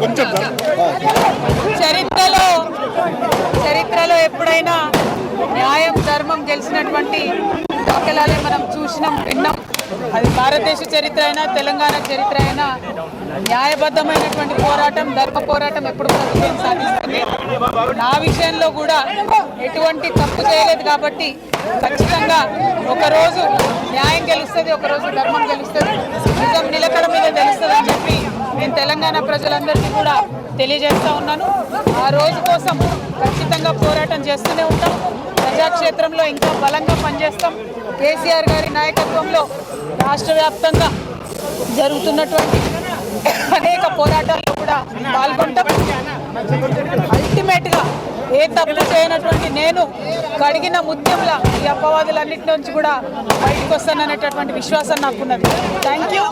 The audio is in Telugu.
కొంచెం చరిత్రలో చరిత్రలో ఎప్పుడైనా న్యాయం ధర్మం గెలిచినటువంటి దాఖలాలే మనం చూసినాం విన్నాం. అది భారతదేశ చరిత్ర అయినా తెలంగాణ చరిత్ర అయినా న్యాయబద్ధమైనటువంటి పోరాటం ధర్మ పోరాటం ఎప్పుడు ప్రభుత్వం సాధిస్తుంది. నా విషయంలో కూడా ఎటువంటి తప్పు చేయలేదు కాబట్టి ఖచ్చితంగా ఒకరోజు న్యాయం గెలుస్తుంది ఒకరోజు ధర్మం గెలుస్తుంది. నిజం నిలకడ మీద తెలుస్తుంది అని చెప్పి నేను తెలంగాణ ప్రజలందరికీ కూడా తెలియజేస్తూ ఉన్నాను. ఆ రోజు కోసం ఖచ్చితంగా పోరాటం చేస్తూనే ఉంటాం. ప్రజాక్షేత్రంలో ఇంకా బలంగా పనిచేస్తాం. కేసీఆర్ గారి నాయకత్వంలో రాష్ట్ర వ్యాప్తంగా జరుగుతున్నటువంటి అనేక పోరాటాల్లో కూడా పాల్గొంటాం. అల్టిమేట్గా ఏ తప్పు చేయనటువంటి నేను కడిగిన ముత్యంలా ఈ అపవాదులన్నింటి నుంచి కూడా బయటకు వస్తాననేటటువంటి విశ్వాసం నాకున్నది. Thank you